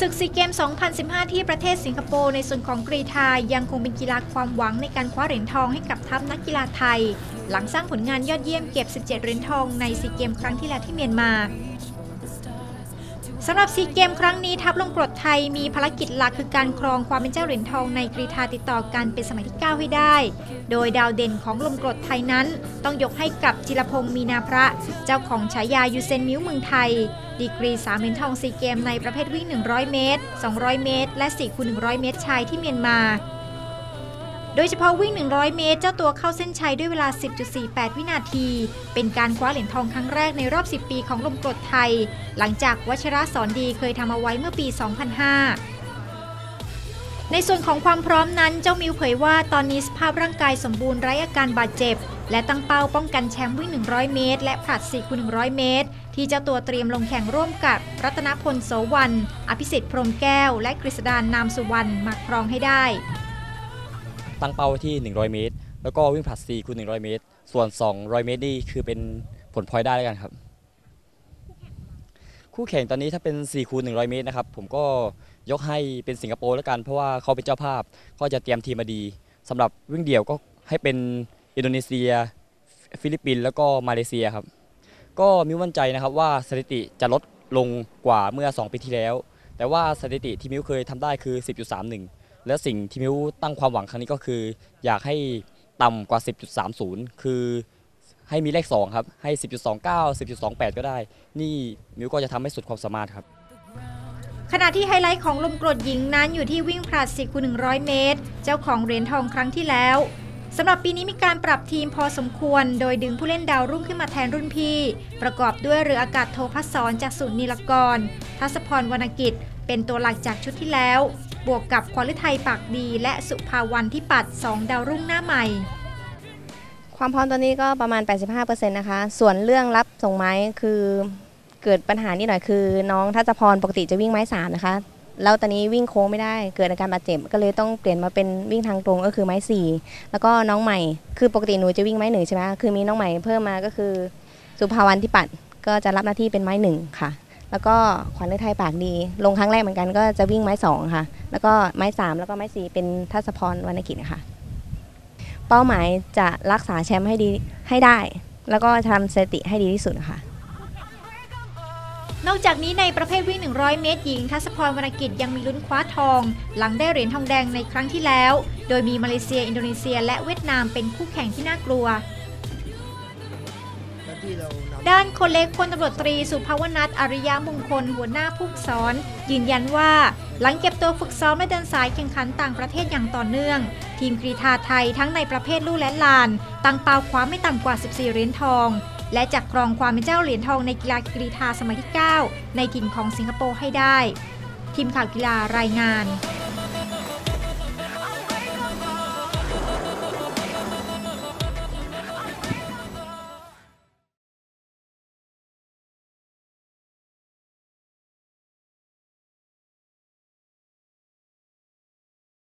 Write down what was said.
ศึกซีเกม 2015 ที่ประเทศสิงคโปร์ในส่วนของกรีฑายังคงเป็นกีฬาความหวังในการคว้าเหรียญทองให้กับทัพนักกีฬาไทย หลังสร้างผลงานยอดเยี่ยมเก็บ 17 เหรียญทองในซีเกมครั้งที่แล้วที่เมียนมา สำหรับซีเกมครั้งนี้ทัพลงกรดไทยมีภารกิจหลักคือการครองความเป็นเจ้าเหรียญทองในกรีฑาติดต่อกันเป็นสมัยที่ 9 ให้ได้ โดยดาวเด่นของลมกรดไทยนั้น ต้องยกให้กับจิรพงศ์มีนาพระ เจ้าของฉายายูเซนมิวเมืองไทย ดีกรี3เหรียญทองซีเกมในประเภทวิ่ง 100 เมตร 200 เมตร และ4คูณ100 เมตรชายที่เมียนมา โดยเฉพาะวิ่ง 100 เมตร เจ้าตัวเข้าเส้นชัยด้วยเวลา 10.48 วินาที เป็นการคว้าเหรียญทองครั้งแรกในรอบ 10 ปีของลมกรดไทย หลังจากวัชระสอนดีเคยทำเอาไว้เมื่อปี 2005 ในส่วนของความพร้อมนั้นเจ้ามิวเผยว่าตอนนี้สภาพร่างกายสมบูรณ์ไร้อาการบาดเจ็บ และตั้งเป้าป้องกันแชมป์วิ่ง 100 เมตร และผลัด4คูณ100 เมตร ที่เจ้าตัวเตรียมลงแข่งร่วมกับ รัตนพลโสวรรณอภิสิทธิ์พรหมแก้ว และกฤษดานนามสุวรรณมาครองให้ได้ ตั้งเป้าที่ 100 เมตร แล้วก็วิ่งผลัด4คูณ100 เมตร ส่วน 200 เมตรนี่คือเป็นผลพลอยได้แล้วกันครับ คู่แข่งตอนนี้ถ้าเป็น4คูณ100 เมตรนะครับ ผมก็ยกให้เป็นสิงคโปร์แล้วกัน เพราะว่าเขาเป็นเจ้าภาพ ก็จะเตรียมทีมมาดีสำหรับวิ่งเดี่ยวก็ให้เป็นอินโดนีเซีย ฟิลิปปินส์แล้วก็มาเลเซียครับ ก็มิวมั่นใจนะครับว่าสถิติจะลดลงกว่าเมื่อ 2 ปีที่แล้ว แต่ว่าสถิติที่มิวเคยทำได้คือ 10.31 และสิ่งที่มิวตั้งความหวังครั้งนี้ก็คือ อยากให้ต่ำกว่า 10.30 คือให้มีเลข 2 ครับ ให้ 10.29 10.28 ก็ได้ นี่มิวก็จะทำให้สุดความสามารถครับ ขณะที่ไฮไลท์ของลมกรดหญิงนั้นอยู่ที่วิ่งผลัด10คูณ100 เมตร เจ้าของเหรียญทองครั้งที่แล้วสำหรับปีนี้มีการปรับทีมพอสมควร โดยดึงผู้เล่นดาวรุ่งขึ้นมาแทนรุ่นพี่ ประกอบด้วยเรืออากาศโทพัสสรจากศูนย์นิลกร ทัศพรวรรณกิจ เป็นตัวหลักจากชุดที่แล้ว บวกกับควอลิไทยปากดี และสุภาวันที่ปัด 2 ดาวรุ่งหน้าใหม่ ความพร้อมตอนนี้ก็ประมาณ 85%นะคะ ส่วนเรื่องรับส่งไม้คือเกิดปัญหานิดหน่อยคือ น้องทัศพรปกติจะวิ่งไม้สามนะคะแล้วตอนนี้วิ่งโค้งไม่ได้เกิดอาการบาดเจ็บ ก็เลยต้องเปลี่ยนมาเป็นวิ่งทางตรงก็คือไม้สี่แล้วก็น้องใหม่ คือปกติหนูจะวิ่งไม้หนึ่งใช่ไหมคือมีน้องใหม่เพิ่มมาก็คือ สุภาวันที่ปัดก็จะรับหน้าที่เป็นไม้หนึ่งค่ะ แล้วก็ขวัญฤทัยปากดี ลงครั้งแรกเหมือนกันก็จะวิ่งไม้สองค่ะ แล้วก็ไม้สามแล้วก็ไม้สี่เป็นทัศพรวรรณกิจค่ะ เป้าหมายจะรักษาแชมป์ให้ดีให้ได้ แล้วก็ทำสถิติให้ดีที่สุดค่ะนอกจากนี้ในประเภทวิ่ง 100 เมตรหญิง ทัศพรวรรณกิจยังมีลุ้นคว้าทอง หลังได้เหรียญทองแดงในครั้งที่แล้ว โดยมีมาเลเซีย อินโดนีเซีย และเวียดนามเป็นคู่แข่งที่น่ากลัว ด้านคนเล็กพลตำรวจตรีสุภาวนัทอริยมงคลหัวหน้าผู้สอน ยืนยันว่า หลังเก็บตัวฝึกซ้อมและเดินสายแข่งขันต่างประเทศอย่างต่อเนื่อง ทีมกรีฑาไทยทั้งในประเภทลู่และลาน ตั้งเป้าคว้าไม่ต่ำกว่า 14 เหรียญทอง และจะครองความเป็นเจ้าเหรียญทองในกีฬากรีฑาสมัยที่ 9 ในถิ่นของสิงคโปร์ให้ได้ ทีมข่าวกีฬารายงาน